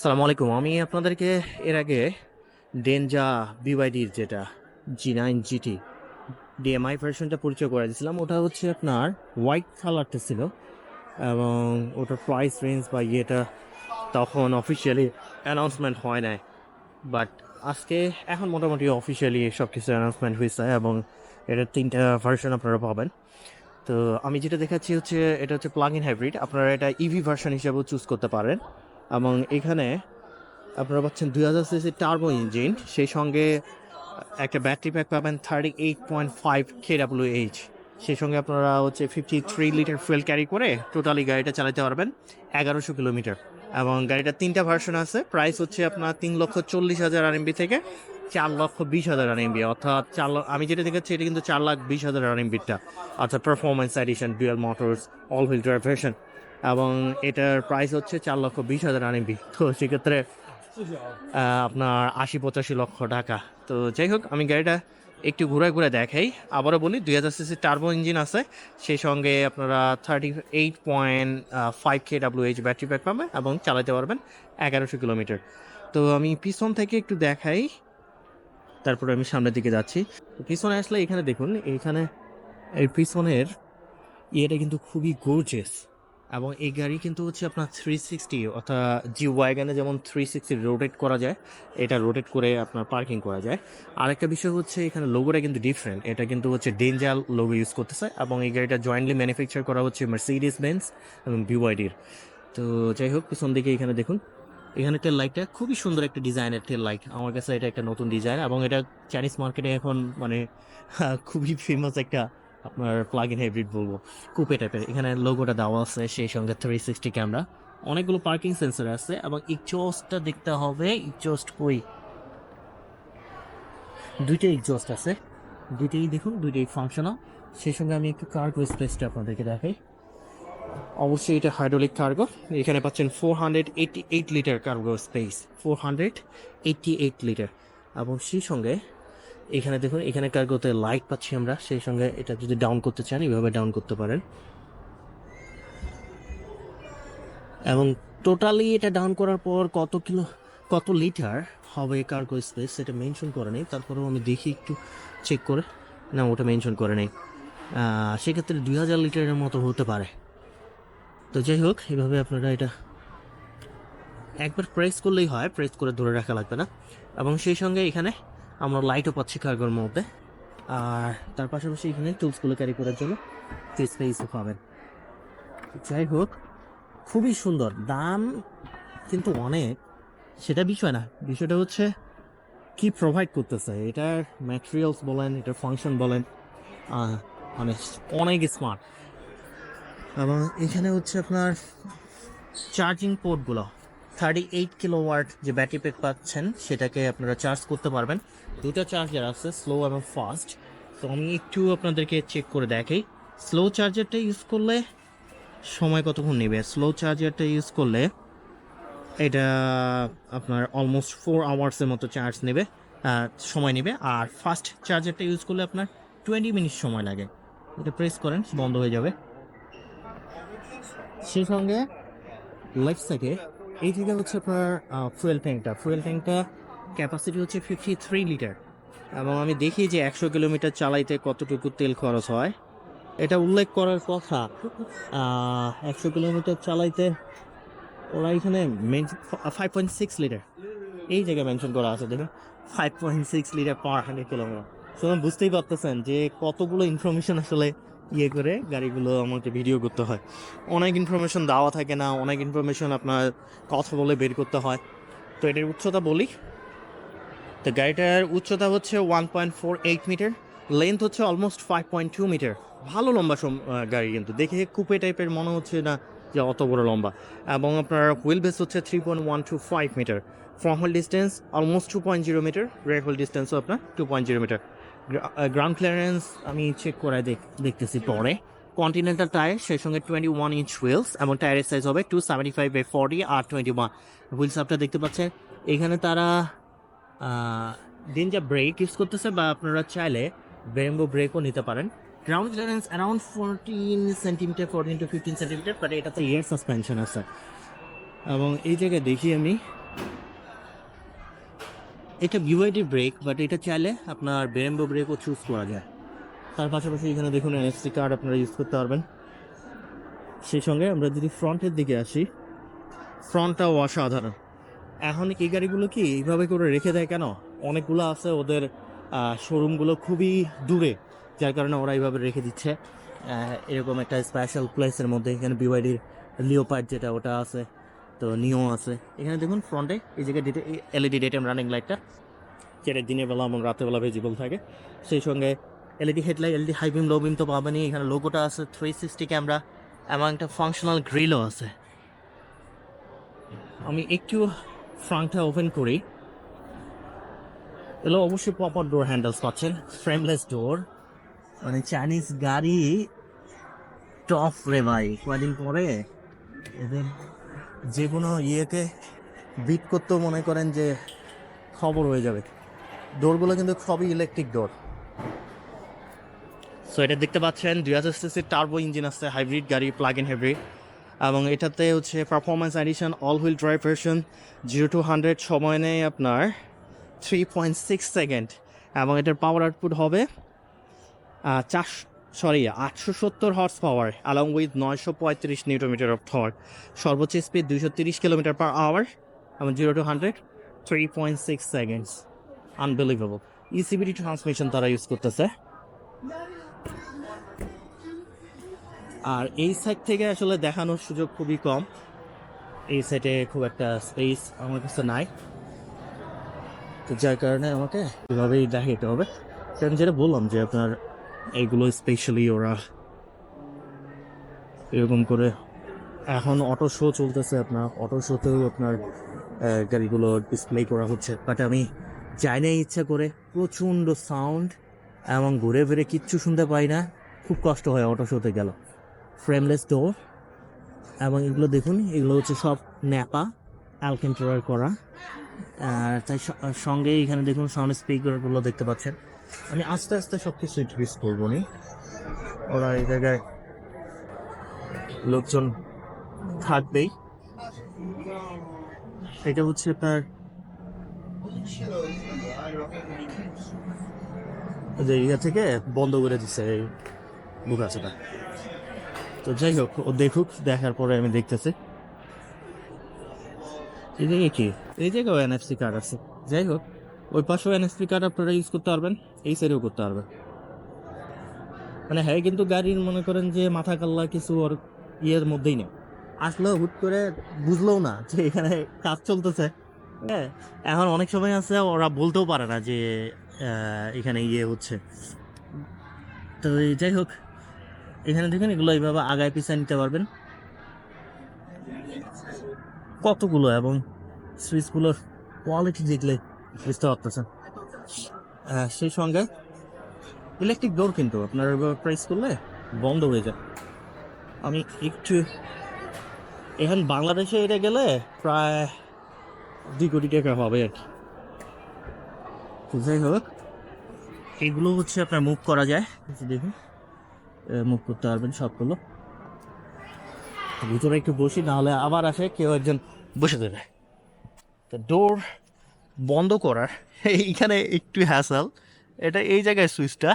আসসালামু আলাইকুম। আমি আপনাদেরকে এর আগে ডেনজা বিওয়াইডির যেটা জি নাইন জিটি ডিএমআই ভার্সনটা পরিচয় করে দিয়েছিলাম, ওটা হচ্ছে আপনার হোয়াইট কালারটা ছিল এবং ওটার প্রাইস রেঞ্জ বা ইয়েটা তখন অফিসিয়ালি অ্যানাউন্সমেন্ট হয় নাই। বাট আজকে এখন মোটামুটি অফিসিয়ালি সব কিছু অ্যানাউন্সমেন্ট হয়েছে এবং এটার তিনটা ভার্সন আপনারা পাবেন। তো আমি যেটা দেখাচ্ছি হচ্ছে, এটা হচ্ছে প্লাগ ইন হাইব্রিড আপনারা এটা ইভি ভার্সন হিসেবেও চুজ করতে পারেন। এবং এখানে আপনারা পাচ্ছেন দুই হাজার সিসি টার্বো ইঞ্জিন সেই সঙ্গে একটা ব্যাটারি প্যাক পাবেন thirty eight point five K W H সেই সঙ্গে আপনারা হচ্ছে fifty three litre fuel carry করে টোটালি গাড়িটা চালাতে পারবেন এগারোশো কিলোমিটার। এবং গাড়িটার তিনটা ভার্সন আছে প্রাইস হচ্ছে আপনার তিন লক্ষ চল্লিশ হাজার আরএমবি থেকে চার লক্ষ বিশ হাজার আরএমবি অর্থাৎ চার আমি যেটা দেখাচ্ছি, এটা কিন্তু চার লাখ বিশ হাজার আরএমবিটা অর্থাৎ performance edition dual motors all wheel drive version এবং এটার প্রাইস হচ্ছে চার লক্ষ বিশ হাজার আরএমবি। তো সেক্ষেত্রে আপনার আশি পঁচাশি লক্ষ টাকা। তো যাই হোক, আমি গাড়িটা একটু ঘুরে ঘুরে দেখাই। আবারও বলি, দুই হাজার সিসি টার্বো ইঞ্জিন আছে। সেই সঙ্গে আপনারা thirty eight point five K W H battery pack পাবেন এবং চালাতে পারবেন এগারোশো কিলোমিটার। তো আমি পিছন থেকে একটু দেখাই। তারপরে আমি সামনের দিকে যাচ্ছি। পিছনে আসলে এখানে দেখুন, এখানে, এই পিছনের ইয়েটা কিন্তু খুবই গর্জিয়াস এবং এই গাড়ি কিন্তু হচ্ছে আপনার থ্রি সিক্সটি অর্থাৎ জি ওয়াগানে যেমন থ্রি সিক্সটি রোটেট করা যায়, এটা রোটেট করে আপনার পার্কিং করা যায়। আরেকটা বিষয় হচ্ছে এখানে লোগোটা কিন্তু ডিফারেন্ট এটা কিন্তু হচ্ছে ডেঞ্জাল লোগো ইউজ করতেছে এবং এই গাড়িটা জয়েন্টলি ম্যানুফ্যাকচার করা হচ্ছে মার্সিডিস বেন্স এবং বিওয়াইডির তো যাই হোক, পিছন দিকে এখানে দেখুন, এখানে তেল লাইটটা খুবই সুন্দর একটা ডিজাইনের টেল লাইট আমার কাছে এটা একটা নতুন ডিজাইন এবং এটা চাইনিজ মার্কেটে এখন মানে খুবই ফেমাস একটা আপনার প্লাগ ইন হাইব্রিড বলব কুপে টাইপের এখানে লোগোটা দেওয়া আছে, সেই সঙ্গে থ্রি সিক্সটি ক্যামেরা অনেকগুলো পার্কিং সেন্সর আছে এবং ইকজস্টটা দেখতে হবে ইকজস্ট কই? দুইটাই এক্সস্ট আছে। দুইটাই দেখুন, দুইটাই ফাংশনাল সেই সঙ্গে আমি একটু কার্গো স্পেসটা আপনাদেরকে দেখাই। অবশ্যই এটা হাইড্রোলিক কার্গো এখানে পাচ্ছেন four hundred eighty eight litre cargo space four hundred eighty eight litre এবং সেই সঙ্গে এখানে দেখুন, এখানে কার্গোতে লাইট পাচ্ছি আমরা। সেই সঙ্গে এটা যদি ডাউন করতে চান, এইভাবে ডাউন করতে পারেন। এবং টোটালি এটা ডাউন করার পর কত কিলো, কত লিটার হবে কার্গো স্পেস সেটা মেনশন করে নেই। তারপরেও আমি দেখি একটু চেক করে। না, ওটা মেনশন করে নেই। সেক্ষেত্রে দুই হাজার লিটারের মতো হতে পারে। তো যাই হোক এইভাবে আপনারা এটা একবার প্রেস করলেই হয়। প্রেস করে ধরে রাখা লাগবে না। এবং সেই সঙ্গে এখানে আমরা লাইটও পাচ্ছি কার্গোর মধ্যে। আর তার পাশাপাশি এখানে টুলসগুলো ক্যারি করার জন্য স্পেসও পাবেন। যাই হোক, খুবই সুন্দর। দাম কিন্তু অনেক। সেটা বিষয় না। বিষয়টা হচ্ছে কি প্রোভাইড করতেছে। এটার ম্যাটেরিয়ালস বলেন, এটার ফাংশন বলেন মানে অনেক স্মার্ট এবং এখানে হচ্ছে আপনার চার্জিং পোর্টগুলো থার্টি এইট কিলো ওয়াট যে ব্যাটারি প্যাক পাচ্ছেন, সেটাকে আপনারা চার্জ করতে পারবেন। দুটো চার্জার আছে স্লো এবং ফাস্ট তো আমি একটু আপনাদেরকে চেক করে দেখাই। স্লো চার্জারটা ইউজ করলে সময় কতক্ষণ নেবে? স্লো চার্জারটা ইউজ করলে এটা আপনার অলমোস্ট ফোর আওয়ার্সের মতো চার্জ নেবে সময় নেবে। আর ফাস্ট চার্জারটা ইউজ করলে আপনার টোয়েন্টি মিনিট সময় লাগে। এটা প্রেস করেন, বন্ধ হয়ে যাবে। সেই সঙ্গে লেফট সাইডে এই থেকে হচ্ছে আপনার ফুয়েল ট্যাঙ্কটা ফুয়েল ট্যাঙ্কটা ক্যাপাসিটি হচ্ছে ফিফটি থ্রি লিটার এবং আমি দেখি যে একশো কিলোমিটার চালাইতে কতটুকু তেল খরচ হয়। এটা উল্লেখ করার কথা একশো কিলোমিটার চালাইতে ওরা এখানে ফাইভ পয়েন্ট সিক্স লিটার এই জায়গায় মেনশন করা আছে, দেখুন। Five point six litre per hundred kilometre তো বুঝতেই পারতেছেন যে কতগুলো ইনফরমেশন আসলে ইয়ে করে গাড়িগুলো আমাকে ভিডিও করতে হয়। অনেক ইনফরমেশন দেওয়া থাকে না, অনেক ইনফরমেশন আপনার কথা বলে বের করতে হয়। তো এটার উচ্চতা বলি। তো গাড়িটার উচ্চতা হচ্ছে one point four eight metre length হচ্ছে almost five point two metre ভালো লম্বা গাড়ি কিন্তু। দেখে কুপে টাইপের মনে হচ্ছে না যে অত বড় লম্বা। এবং আপনার হুইল বেস হচ্ছে three point one two five metre from whole distance almost two point zero metre rear whole ডিস্টেন্সও আপনার two point zero metre ground clearance আমি চেক দেখ দেখতেছি পরে। কন্টিনেন্টাল টায়ার সেই সঙ্গে টোয়েন্টি ওয়ান ইঞ্চ হুইলস এবং টায়ারের সাইজ হবে two seventy five by forty R twenty one wheels আপটা দেখতে পাচ্ছেন। এখানে তারা ডেঞ্জার ব্রেক ইউজ করতেছে বা আপনারা চাইলে ব্রেম্বো ব্রেকও নিতে পারেন। Ground clearance around fourteen centimetre fourteen to fifteen centimetre but এটাতে এয়ার সাসপেনশন আছে। এবং এই জায়গায় দেখি আমি এটা বিওয়াইডি ব্রেক বাট এটা চাইলে আপনার বেরেম্বো ব্রেকও চুজ করা যায়। তার পাশাপাশি এখানে দেখুন এনএফসি কার্ড আপনারা ইউজ করতে পারবেন। সেই সঙ্গে আমরা যদি ফ্রন্টের দিকে আসি ফ্রন্টটাও অসাধারণ। এখন এই গাড়িগুলো কি এইভাবে করে রেখে দেয় কেন? অনেকগুলো আছে ওদের শোরুমগুলো খুবই দূরে, যার কারণে ওরা এইভাবে রেখে দিচ্ছে। এরকম একটা স্পেশাল প্লেসের মধ্যে এখানে বিওয়াইডির লিওপার্ড যেটা, ওটা আছে। তো নিও আছে। এখানে দেখুন ফ্রন্টে এই জায়গায় ডিটে এলইডি ডেটেম রানিং লাইটটা যেটা দিনের বেলা এবং রাতের বেলা ভিজিবল থাকে। সেই সঙ্গে LED headlight LED high beam low beam তো পাবেনই। এখানে লোগোটা আছে থ্রি সিক্সটি ক্যামেরা এবং একটা ফাংশনাল গ্রিলও আছে। আমি একটু ফ্রাঙ্কটা ওপেন করি। এগুলো অবশ্যই প্রপার ডোর হ্যান্ডেলস পাচ্ছেন। ফ্রেমলেস ডোর মানে চাইনিজ গাড়ি টপ রে ভাই। কয়দিন পরে? এদের যে কোনো ইয়েকে বিট করতেও মনে করেন যে খবর হয়ে যাবে। ডোরগুলো কিন্তু সবই ইলেকট্রিক ডোর সো এটা দেখতে পাচ্ছেন, দুই হাজার সিসির টার্বো ইঞ্জিন আছে হাইব্রিড গাড়ি প্লাগ ইন হাইব্রিড এবং এটাতে হচ্ছে performance edition all wheel drive version zero to hundred সময় নেয় আপনার থ্রি পয়েন্ট সিক্স সেকেন্ড এবং এটার পাওয়ার আউটপুট হবে চার সরি, আটশো সত্তর হর্স পাওয়ার অ্যালং উইথ নয়শো পঁয়ত্রিশ নিউটোমিটার অফ থর সর্বোচ্চ স্পিড দুইশো তিরিশ কিলোমিটার পার আওয়ার এবং zero to hundred three point six seconds unbelievable ECBD transmission তারা ইউজ করতেছে। আর এই সাইড থেকে আসলে দেখানোর সুযোগ খুবই কম। এই সাইডে খুব একটা স্পেস আমার কাছে নাই। তো যার কারণে আমাকে এভাবেই দেখাতে হবে। কারণ যেটা বললাম যে আপনার এইগুলো স্পেশালি ওরা এরকম করে। এখন অটো শো চলতেছে আপনার। অটো শোতেও আপনার গাড়িগুলো ডিসপ্লে করা হচ্ছে। বাট আমি যাই না ইচ্ছা করে। প্রচণ্ড সাউন্ড এবং ঘুরে ফিরে কিচ্ছু শুনতে পাই না। খুব কষ্ট হয় অটো শোতে গেল। ফ্রেমলেস ডোর এবং এগুলো দেখুন, এগুলো হচ্ছে সব ন্যাপা অ্যালকেন্টার করা। আর তাই সঙ্গে এখানে দেখুন সাউন্ড স্পিকারগুলো দেখতে পাচ্ছেন। আমি আস্তে আস্তে সব কিছু ইন্ট্রোডিউস করব নি। ওরা এই জায়গায় লোকজন থাকবেই। এটা হচ্ছে আপনার যে ইয়ে থেকে বন্ধ করে দিচ্ছে এই বুক আছে তো যাই হোক, ও দেখুক, দেখার পরে আমি দেখতেছি। এই জায়গায় কি? এই জায়গায় এনএফসি কার্ড আছে। যাই হোক ওই পাশেও এনএফসি কার্ড আপনারা ইউজ করতে পারবেন এই সাইডেও করতে পারবেন। মানে হ্যাঁ কিন্তু গাড়ির মনে করেন যে মাথা কাল্লা কিছু ওর ইয়ের মধ্যেই নেই। আসলেও হুট করে বুঝলেও না যে এখানে কাজ চলতেছে। হ্যাঁ এখন অনেক সময় আছে ওরা বলতেও পারে না যে এখানে ইয়ে হচ্ছে। তো যাই হোক এখানে দেখেন এগুলো এইভাবে আগায় পিছিয়ে নিতে পারবেন। কতগুলো এবং সুইচগুলোর কোয়ালিটি দেখলে বুঝতে পারতেছেন। আহ, সেই সঙ্গে ইলেকট্রিক ডোর কিন্তু আপনার প্রেস করলে বন্ধ হয়ে যায়। আমি একটু এখন বাংলাদেশে এটা গেলে প্রায় দুই কোটি টাকা হবে আর কি। যাই হোক এগুলো হচ্ছে আপনার মুভ করা যায়। দেখুন মুভ করতে পারবেন সবগুলো। ভিতরে একটু বসি নাহলে আবার আসে কেউ একজন বসে দেবে তো ডোর বন্ধ করার। এইখানে একটু হ্যাসাল এটা এই জায়গায় সুইচটা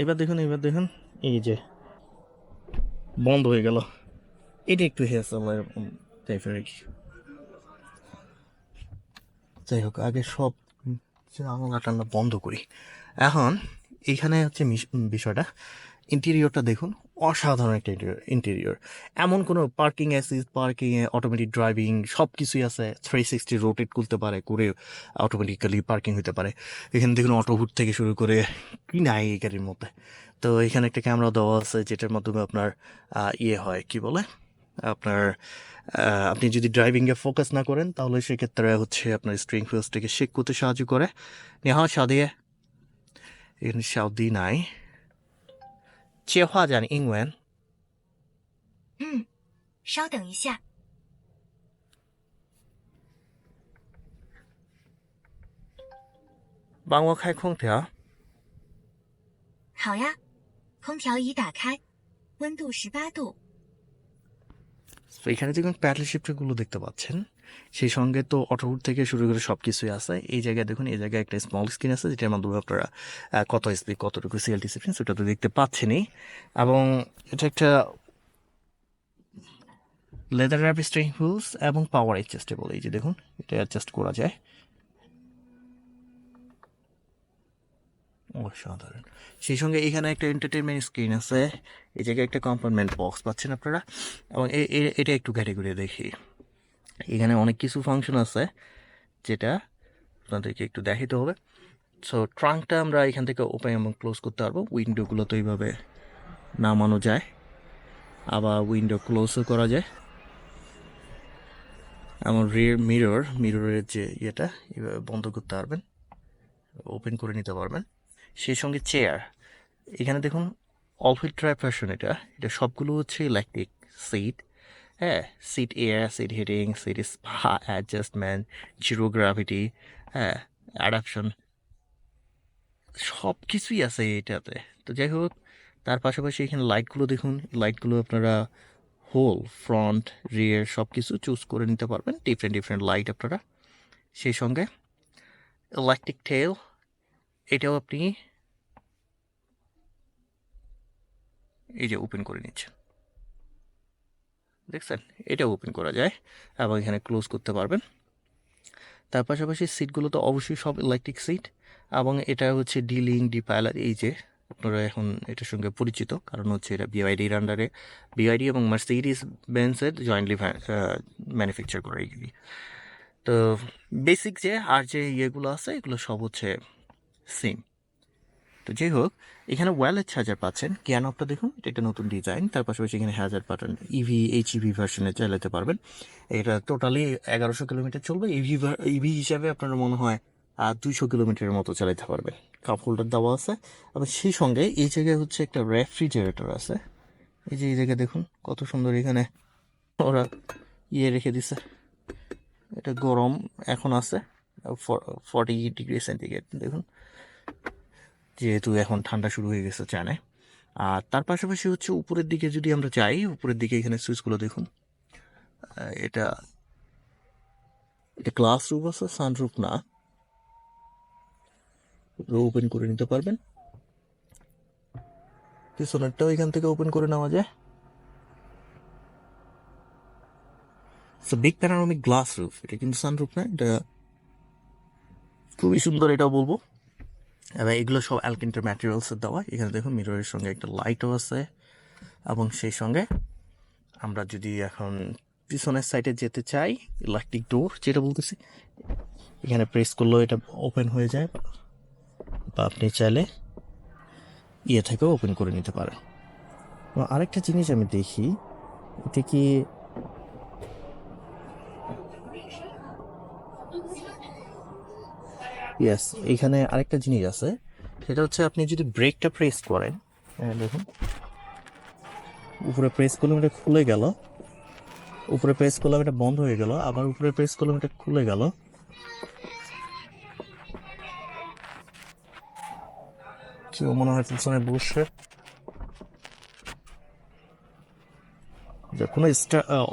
এবার দেখুন এবার দেখুন, এই যে বন্ধ হয়ে গেল। এটা একটু হ্যাসাল টাইপের যাই হোক, আগে সব টান্না বন্ধ করি। এখন এইখানে হচ্ছে বিষয়টা। ইন্টেরিয়রটা দেখুন অসাধারণ একটা ইন্টেরিয়র এমন কোনো parking assist parking automatic driving সব কিছুই আছে। থ্রি সিক্সটি রোটেট করতে পারে, করে অটোমেটিক্যালি পার্কিং হতে পারে। এখানে দেখুন অটো হুট থেকে শুরু করে কি নাই এই গাড়ির মধ্যে। তো এখানে একটা ক্যামেরা দেওয়া আছে, যেটার মাধ্যমে আপনার ইয়ে হয়, কি বলে? আপনার আপনি যদি ড্রাইভিংয়ে ফোকাস না করেন, তাহলে সেক্ষেত্রে হচ্ছে আপনার স্ট্রিং ফিউজটাকে শেক করতে সাহায্য করে। নেহা, সাদিয়ে। এখানে সাউদি নাই। 接话讲英文。嗯，稍等一下。帮我开空调。好呀，空调已打开，温度十八度。 তো এখানে দেখুন প্যাডেল শিফটারগুলো দেখতে পাচ্ছেন সেই সঙ্গে তো অটোহুড থেকে শুরু করে সব কিছুই আছে। এই জায়গায় দেখুন, এই জায়গায় একটা স্মল স্ক্রিন আছে, যেটার মাধ্যমে আপনারা কত স্পিড কতটুকু সিএলটি সিফিন সেটা তো দেখতে পাচ্ছেনই। এবং এটা একটা লেদার র্যাপ স্ট্রিং হুলস এবং পাওয়ার অ্যাডজাস্টেবল এই যে দেখুন, এটা অ্যাডজাস্ট করা যায়। অসাধারণ। সেই সঙ্গে এখানে একটা এন্টারটেনমেন্ট স্ক্রিন আছে। এই জায়গায় একটা কম্পার্টমেন্ট বক্স পাচ্ছেন আপনারা। এবং এটা একটু ক্যাটেগরি দেখি। এখানে অনেক কিছু ফাংশন আছে, যেটা আপনাদেরকে একটু দেখাতে হবে। সো ট্রাঙ্কটা আমরা এখান থেকে ওপেন এবং ক্লোজ করতে পারব। উইন্ডোগুলো তো এইভাবে নামানো যায়। আবার উইন্ডো ক্লোজও করা যায়। এমন রিয়ার মিরর মিররের যে ইয়েটা, এভাবে বন্ধ করতে পারবেন। ওপেন করে নিতে পারবেন। সেই সঙ্গে চেয়ার এখানে দেখুন অল হুইল ড্রাইভ ভার্সন এটা। এটা সবগুলো হচ্ছে ইলেকট্রিক সিট হ্যাঁ seat air seat heating seat spa adjustment zero gravity হ্যাঁ অ্যাডাপশন সব কিছুই আছে এটাতে। তো যাই হোক, তার পাশাপাশি এখানে লাইটগুলো দেখুন লাইটগুলো আপনারা হোল ফ্রন্ট রিয়ার সব কিছু চুজ করে নিতে পারবেন ডিফারেন্ট ডিফারেন্ট লাইট আপনারা। সেই সঙ্গে ইলেকট্রিক টেল এটাও আপনি এই যে ওপেন করে নিচ্ছেন। দেখছেন? এটা ওপেন করা যায় এবং এখানে ক্লোজ করতে পারবেন। তার পাশাপাশি সিটগুলো তো অবশ্যই সব ইলেকট্রিক সিট এবং এটা হচ্ছে ডিলিং ডি পাইলার এই যে আপনারা এখন এটার সঙ্গে পরিচিত, কারণ হচ্ছে এটা বিআইডির আন্ডারে বিআইডি এবং মার্সিডিস বেন্সের জয়েন্টলি ম্যানুফ্যাকচার করে এইগুলি তো বেসিক যে আর যে ইয়েগুলো আছে, এগুলো সব হচ্ছে সেম তো যাই হোক, এখানে ওয়ালেট চার্জার পাচ্ছেন। ক্যানপটা দেখুন, এটা একটা নতুন ডিজাইন তার পাশাপাশি এখানে হ্যাজার পাঠান ইভি এইচ ইভি ভার্সনে চালাতে পারবেন। এটা টোটালি এগারোশো কিলোমিটার চলবে। ইভি ইভি হিসাবে আপনার মনে হয় আর দুইশো কিলোমিটারের মতো চালাতে পারবেন। কাপ হোল্ডার দেওয়া আছে। এবং সেই সঙ্গে এই জায়গায় হচ্ছে একটা রেফ্রিজারেটর আছে। এই যে এই জায়গায় দেখুন, কত সুন্দর এখানে ওরা ইয়ে রেখে দিছে। এটা গরম এখন আছে ফর্টি ডিগ্রি সেন্টিগ্রেড দেখুন। যেহেতু এখন ঠান্ডা শুরু হয়ে গেছে চায়নায় আর তার পাশাপাশি হচ্ছে উপরের দিকে যদি আমরা যাই, উপরের দিকে এখানে সুইচগুলো দেখুন। এটা এটা ক্লাস রুম আছে সানরুফ না। ওপেন করে নিতে পারবেন। পিছনেরটাও এখান থেকে ওপেন করে নেওয়া যায়। বিগ প্যানারোমিক গ্লাস রুফ এটা কিন্তু সানরুফ না, এটা খুবই সুন্দর এটাও বলব। এবার এগুলো সব অ্যালকেন্টার ম্যাটেরিয়ালসের দেওয়া। এখানে দেখুন মিররের সঙ্গে একটা লাইটও আছে এবং সেই সঙ্গে আমরা যদি এখন পিছনের সাইডে যেতে চাই ইলেকট্রিক ডোর যেটা বলতেছি, এখানে প্রেস করলেও এটা ওপেন হয়ে যায় বা আপনি চাইলে ইয়ে থেকেও ওপেন করে নিতে পারেন। এবং আরেকটা জিনিস আমি দেখি, এটা কি ইয়েস এখানে আরেকটা জিনিস আছে। সেটা হচ্ছে আপনি যদি ব্রেকটা প্রেস করেন হ্যাঁ, দেখুন। উপরে প্রেস করলাম এটা খুলে গেল। উপরে প্রেস করলাম এটা বন্ধ হয়ে গেল। আবার উপরে প্রেস করলাম এটা খুলে গেল। কেউ মনে হয় পিছনে বসে? কোনো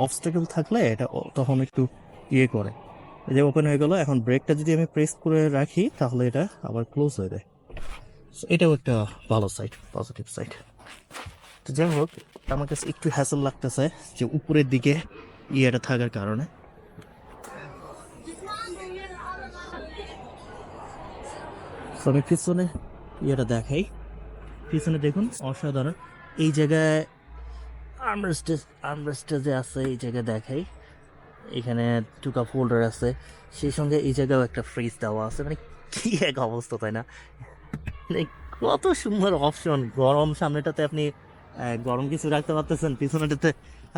অবস্টেকেল থাকলে এটা তখন একটু ইয়ে করে। এই যে ওপেন হয়ে গেল, এখন ব্রেকটা যদি আমি প্রেস করে রাখি, তাহলে এটা আবার ক্লোজ হয়ে যায়। এটাও একটা ভালো সাইড পজিটিভ সাইড তো যাই হোক, আমার কাছে একটু হ্যাসেল লাগতেছে যে উপরের দিকে ইয়েটা থাকার কারণে। আমি পিছনে ইয়েটা দেখাই। পিছনে দেখুন, অসাধারণ। এই জায়গায় আর্মরেস্টে আর্মরেস্টে যে আছে, এই জায়গায় দেখাই। এখানে টুকা ফোল্ডার আছে। সেই সঙ্গে এই জায়গাও একটা ফ্রিজ দেওয়া আছে। মানে কি এক অবস্থা, তাই না? মানে কত সুন্দর অপশন গরম সামনেটাতে আপনি গরম কিছু রাখতে পারতেছেন, পিছনেটাতে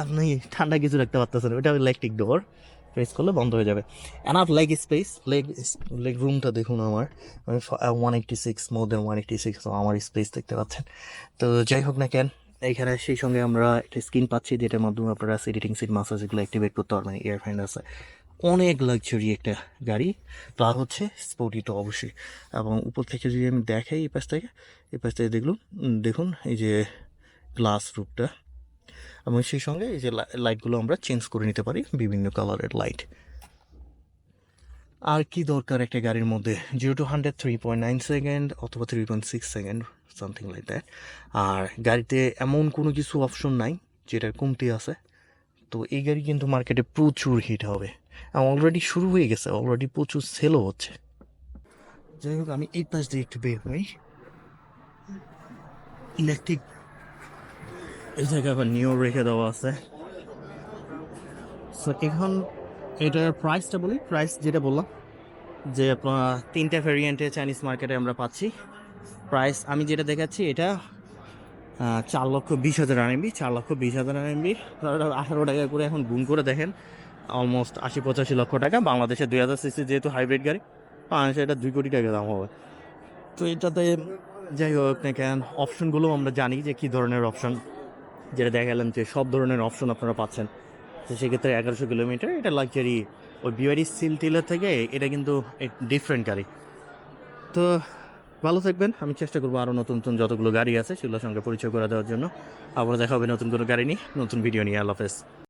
আপনি ঠান্ডা কিছু রাখতে পারতেছেন। ওটা ইলেকট্রিক ডোর প্রেস করলে বন্ধ হয়ে যাবে। Enough leg space leg leg রুমটা দেখুন আমার। One eighty six more than one eighty six আমার স্পেস দেখতে পাচ্ছেন। তো যাই হোক না কেন এইখানে সেই সঙ্গে আমরা একটা স্ক্রিন পাচ্ছি যেটার মাধ্যমে আপনারা সিডিটিং সিট মাসাজ এগুলো অ্যাক্টিভেট করতে পারবেন এয়ার ফ্যান আছে। অনেক লাক্সারি একটা গাড়ি তার হচ্ছে স্পোর্টি তো অবশ্যই। এবং উপর থেকে যদি আমি দেখাই এই পাশ থেকে এই পাশ থেকে দেখলুন উম, দেখুন এই যে গ্লাস রুপটা এবং সেই সঙ্গে এই যে লাইটগুলো আমরা চেঞ্জ করে নিতে পারি বিভিন্ন কালারের লাইট আর কি দরকার একটা গাড়ির মধ্যে? Zero to hundred three point nine second অথবা three point six second something like that আর গাড়িতে এমন কোনো কিছু অপশন নাই, যেটার কমতি আছে। তো এই গাড়ি কিন্তু মার্কেটে প্রচুর হিট হবে। অলরেডি শুরু হয়ে গেছে অলরেডি প্রচুর সেলও হচ্ছে। যাই হোক, আমি এই পাশ দিয়ে একটু বের হই। ইলেকট্রিক এই জায়গায় আবার নিয়েও রেখে দেওয়া আছে। সো এখন এটার প্রাইসটা বলি। প্রাইস যেটা বললাম, যে আপনার তিনটা ভ্যারিয়েন্টে চাইনিজ মার্কেটে আমরা পাচ্ছি। প্রাইস আমি যেটা দেখাচ্ছি, এটা চার লক্ষ বিশ হাজার আর আরএমবি চার লক্ষ বিশ হাজার আর আরএমবি আঠারো টাকা করে এখন গুণ করে দেখেন অলমোস্ট আশি পঁচাশি লক্ষ টাকা। বাংলাদেশে দুই হাজার সিসি যেহেতু হাইব্রিড গাড়ি, বাংলাদেশে এটা দুই কোটি টাকা দাম হবে। তো এটাতে যাই হোক না কেন অপশনগুলো আমরা জানি যে কী ধরনের অপশন যেটা দেখালাম যে সব ধরনের অপশন আপনারা পাচ্ছেন। তো সেক্ষেত্রে এগারোশো কিলোমিটার, এটা লাক্সারি ওই বিওয়ারি সিল টিলের থেকে, এটা কিন্তু ডিফারেন্ট গাড়ি। তো ভালো থাকবেন। আমি চেষ্টা করব আরও নতুন নতুন যতগুলো গাড়ি আছে সেগুলোর সঙ্গে পরিচয় করে দেওয়ার জন্য। আবার দেখা হবে নতুন কোনো গাড়ি নিয়ে, নতুন ভিডিও নিয়ে। আল্লাহ হাফেজ।